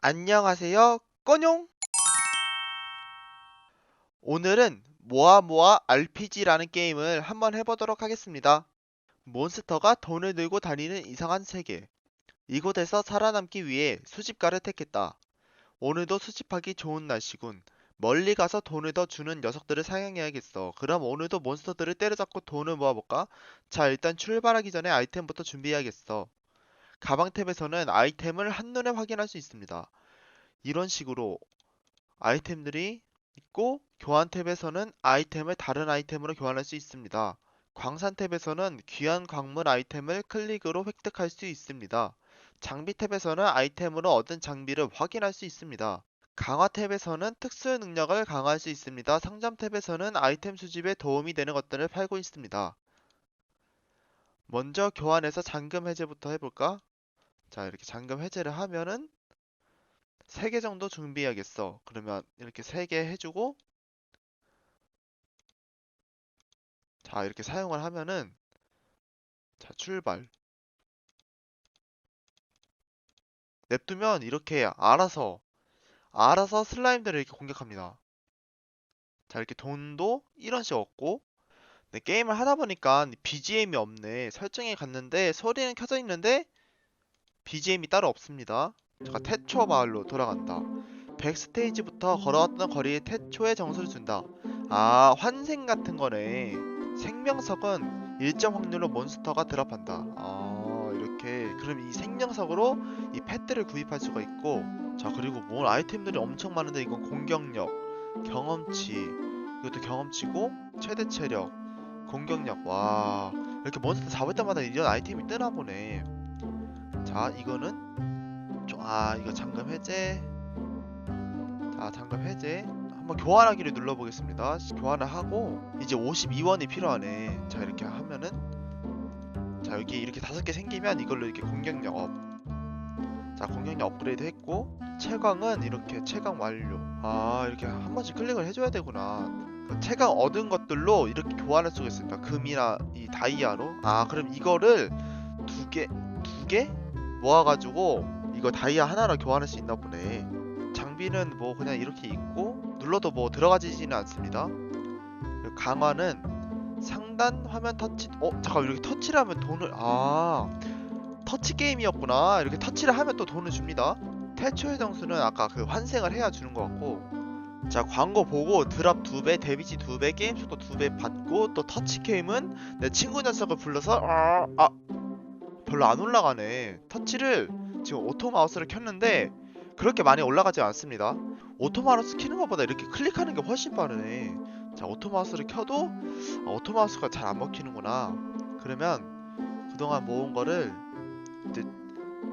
안녕하세요, 꺼뇽! 오늘은 모아모아 RPG라는 게임을 한번 해보도록 하겠습니다. 몬스터가 돈을 들고 다니는 이상한 세계. 이곳에서 살아남기 위해 수집가를 택했다. 오늘도 수집하기 좋은 날씨군. 멀리 가서 돈을 더 주는 녀석들을 사냥해야겠어. 그럼 오늘도 몬스터들을 때려잡고 돈을 모아볼까? 자, 일단 출발하기 전에 아이템부터 준비해야겠어. 가방 탭에서는 아이템을 한눈에 확인할 수 있습니다. 이런 식으로 아이템들이 있고 교환 탭에서는 아이템을 다른 아이템으로 교환할 수 있습니다. 광산 탭에서는 귀한 광물 아이템을 클릭으로 획득할 수 있습니다. 장비 탭에서는 아이템으로 얻은 장비를 확인할 수 있습니다. 강화 탭에서는 특수 능력을 강화할 수 있습니다. 상점 탭에서는 아이템 수집에 도움이 되는 것들을 팔고 있습니다. 먼저 교환해서 잠금 해제부터 해볼까? 자, 이렇게 잠금 해제를 하면은 3개 정도 준비해야겠어. 그러면 이렇게 3개 해주고 자, 이렇게 사용을 하면은 자, 출발. 냅두면 이렇게 알아서 알아서 슬라임들을 이렇게 공격합니다. 자, 이렇게 돈도 1원씩 얻고 네, 게임을 하다 보니까 BGM이 없네. 설정에 갔는데 소리는 켜져 있는데 BGM이 따로 없습니다. 잠깐 태초 마을로 돌아간다. 백스테이지부터 걸어왔던 거리에 태초의 정수를 준다. 아, 환생 같은 거네. 생명석은 일정 확률로 몬스터가 드랍한다. 아, 이렇게. 그럼 이 생명석으로 이 펫들을 구입할 수가 있고, 자, 그리고 뭘 아이템들이 엄청 많은데 이건 공격력, 경험치, 이것도 경험치고, 최대 체력, 공격력. 와, 이렇게 몬스터 잡을 때마다 이런 아이템이 뜨나 보네. 자, 이거는 좀, 아, 이거 잠금 해제. 자, 잠금 해제. 한번 교환하기를 눌러보겠습니다. 교환을 하고 이제 52원이 필요하네. 자, 이렇게 하면은 자, 여기 이렇게 다섯 개 생기면 이걸로 이렇게 공격력 업. 자, 공격력 업그레이드 했고 채광은 이렇게 채광 완료. 아, 이렇게 한 번씩 클릭을 해줘야 되구나. 그 채광 얻은 것들로 이렇게 교환할 수가 있습니다. 금이나 이 다이아로. 아, 그럼 이거를 두 개, 두 개 모아가지고 이거 다이아 하나로 교환할 수 있나 보네. 장비는 뭐 그냥 이렇게 있고 눌러도 뭐 들어가지지는 않습니다. 강화는 상단 화면 터치. 어 잠깐 이렇게 터치를 하면 돈을 아 터치 게임이었구나. 이렇게 터치를 하면 또 돈을 줍니다. 태초의 정수는 아까 그 환생을 해야 주는 것 같고. 자 광고 보고 드랍 2배, 데미지 2배, 게임 속도 2배 받고 또 터치 게임은 내 친구 녀석을 불러서 아, 아 별로 안 올라가네. 터치를 지금 오토 마우스를 켰는데 그렇게 많이 올라가지 않습니다. 오토 마우스 키는 것보다 이렇게 클릭하는 게 훨씬 빠르네. 자, 오토 마우스를 켜도 아, 오토 마우스가 잘 안 먹히는구나. 그러면 그동안 모은 거를 이제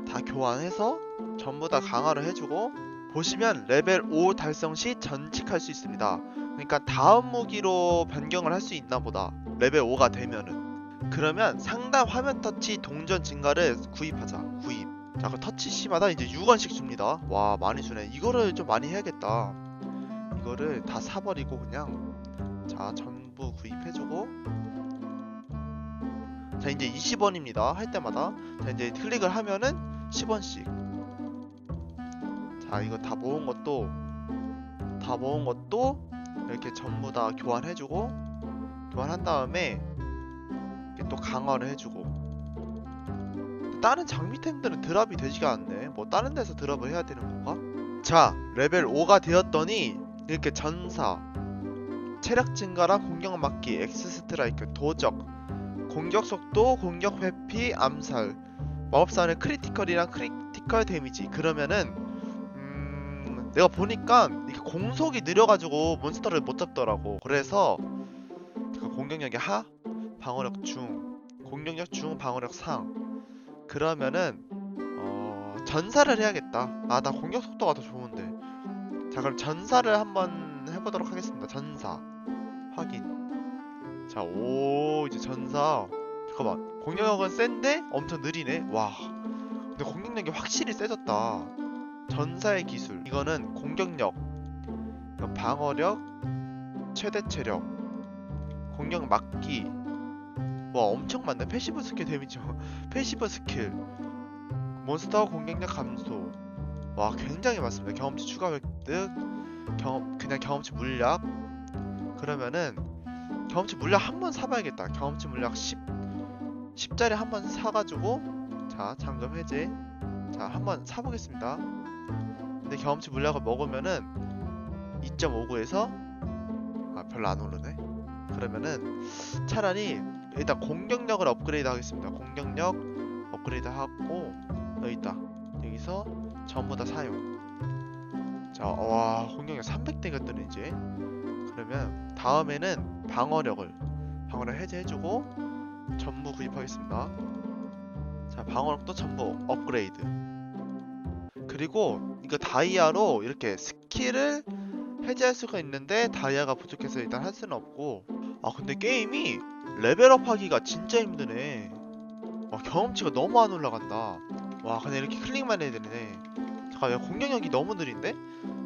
다 교환해서 전부 다 강화를 해주고 보시면 레벨 5 달성 시 전직할 수 있습니다. 그러니까 다음 무기로 변경을 할 수 있나 보다. 레벨 5가 되면은. 그러면 상단 화면 터치 동전 증가를 구입하자. 구입. 자, 그 터치 시마다 이제 6원씩 줍니다. 와, 많이 주네. 이거를 좀 많이 해야겠다. 이거를 다 사버리고 그냥 자, 전부 구입해주고 자, 이제 20원입니다. 할 때마다 자, 이제 클릭을 하면은 10원씩 자, 이거 다 모은 것도 다 모은 것도 이렇게 전부 다 교환해주고 교환한 다음에 또 강화를 해주고 다른 장비템들은 드랍이 되지가 않네. 뭐 다른 데서 드랍을 해야 되는 건가? 자, 레벨 5가 되었더니 이렇게 전사, 체력 증가랑 공격 막기, 엑스 스트라이크, 도적, 공격 속도, 공격 회피, 암살, 마법사는 크리티컬이랑 크리티컬 데미지. 그러면은 음, 내가 보니까 이게 공속이 느려가지고 몬스터를 못 잡더라고. 그래서 그 공격력이 하, 방어력 중, 공격력 중, 방어력 상. 그러면은 어, 전사를 해야겠다. 아, 나 공격 속도가 더 좋은데. 자, 그럼 전사를 한번 해보도록 하겠습니다. 전사 확인. 자, 오 이제 전사. 잠깐만, 공격력은 센데 엄청 느리네. 와, 근데 공격력이 확실히 세졌다. 전사의 기술. 이거는 공격력, 방어력, 최대 체력, 공격 막기. 와 엄청 많네 패시브 스킬 데미지 패시브 스킬 몬스터 공격력 감소 와 굉장히 많습니다. 경험치 추가 획득, 경험 그냥 경험치 물약. 그러면은 경험치 물약 한 번 사봐야겠다. 경험치 물약 10 10짜리 한 번 사가지고 자 잠금 해제. 자 한 번 사보겠습니다. 근데 경험치 물약을 먹으면은 2.59에서 아 별로 안 오르네. 그러면은 차라리 일단 공격력을 업그레이드 하겠습니다. 공격력 업그레이드 하고 여기 있다. 여기서 전부 다 사용. 자, 와 공격력 300대가 뜨네 이제. 그러면 다음에는 방어력을 방어력 해제해주고 전부 구입하겠습니다. 자, 방어력도 전부 업그레이드. 그리고 이거 다이아로 이렇게 스킬을 해제할 수가 있는데 다이아가 부족해서 일단 할 수는 없고 아 근데 게임이 레벨업 하기가 진짜 힘드네. 와 경험치가 너무 안 올라간다. 와 그냥 이렇게 클릭만 해야 되네. 잠깐 야 공격력이 너무 느린데?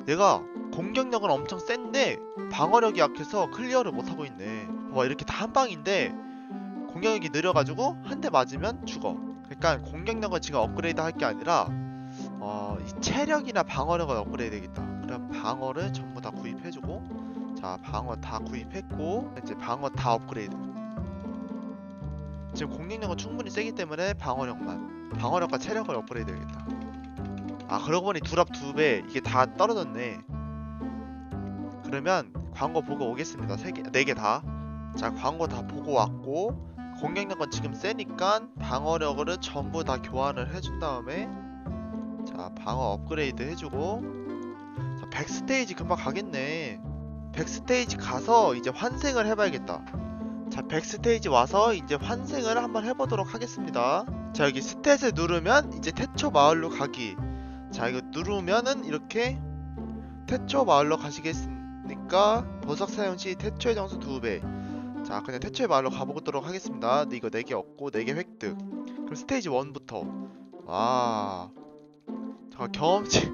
얘가 공격력은 엄청 센데 방어력이 약해서 클리어를 못하고 있네. 와 이렇게 다 한 방인데 공격력이 느려가지고 한 대 맞으면 죽어. 그러니까 공격력을 지금 업그레이드 할 게 아니라 어, 이 체력이나 방어력을 업그레이드 되겠다. 그럼 방어를 전부 다 구입해주고 자 방어 다 구입했고 이제 방어 다 업그레이드 지금 공격력은 충분히 세기 때문에 방어력만 방어력과 체력을 업그레이드 해야겠다. 아 그러고 보니 두랍 두 배 이게 다 떨어졌네. 그러면 광고 보고 오겠습니다. 세개네개 다. 자 광고 다 보고 왔고 공격력은 지금 세니까 방어력을 전부 다 교환을 해준 다음에 자 방어 업그레이드 해주고. 자 백스테이지 금방 가겠네. 백스테이지 가서 이제 환생을 해봐야겠다 자 백스테이지 와서 이제 환생을 한번 해보도록 하겠습니다. 자 여기 스탯을 누르면 이제 태초 마을로 가기. 자 이거 누르면은 이렇게 태초 마을로 가시겠으니까? 보석 사용 시 태초의 점수 2배. 자 그냥 태초의 마을로 가보도록 하겠습니다. 근데 이거 4개 얻고 4개 획득. 그럼 스테이지 1부터. 와. 자 경험치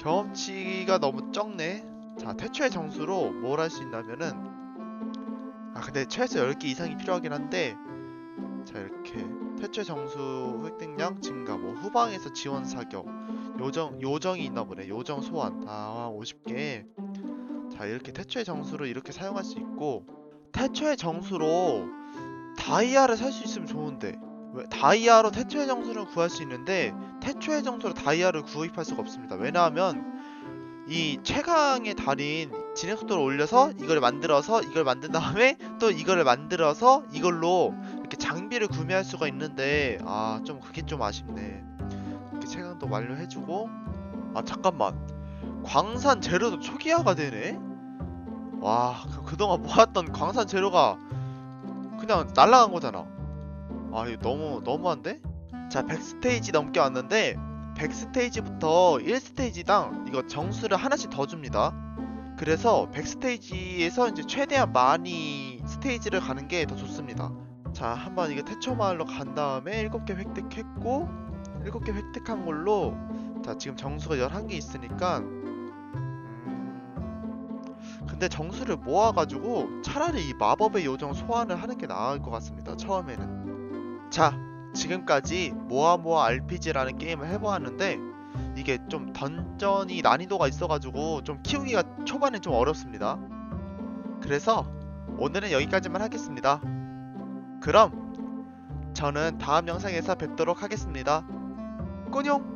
경험치가 너무 적네. 자 태초의 점수로 뭘 할 수 있냐면은 아 근데 최소 10개 이상이 필요하긴 한데 자 이렇게 태초의 점수 획득량 증가 뭐 후방에서 지원 사격 요정 요정이 있나 보네. 요정 소환. 아 50개. 자 이렇게 태초의 정수로 이렇게 사용할 수 있고 태초의 정수로 다이아를 살 수 있으면 좋은데 왜 다이아로 태초의 정수를 구할 수 있는데 태초의 정수로 다이아를 구입할 수가 없습니다. 왜냐하면 이 최강의 달인 진행 속도를 올려서 이걸 만들어서 이걸 만든 다음에 또 이거를 만들어서 이걸로 이렇게 장비를 구매할 수가 있는데 아 좀 그게 좀 아쉽네. 이렇게 최강도 완료해주고. 아 잠깐만. 광산 재료도 초기화가 되네? 와 그, 그동안 모았던 광산 재료가 그냥 날라간 거잖아. 아 이거 너무 너무한데? 자 100스테이지 넘게 왔는데 100스테이지부터 1스테이지당 이거 정수를 하나씩 더 줍니다 그래서 100스테이지에서 이제 최대한 많이 스테이지를 가는 게 더 좋습니다. 자 한번 이게 태초 마을로 간 다음에 7개 획득했고 7개 획득한 걸로 자 지금 정수가 11개 있으니까 음, 근데 정수를 모아가지고 차라리 이 마법의 요정 소환을 하는 게 나을 것 같습니다 처음에는. 자 지금까지 모아모아 RPG라는 게임을 해보았는데 이게 좀 던전이 난이도가 있어가지고 좀 키우기가 초반엔 좀 어렵습니다 그래서 오늘은 여기까지만 하겠습니다 그럼 저는 다음 영상에서 뵙도록 하겠습니다. 꼬뇽!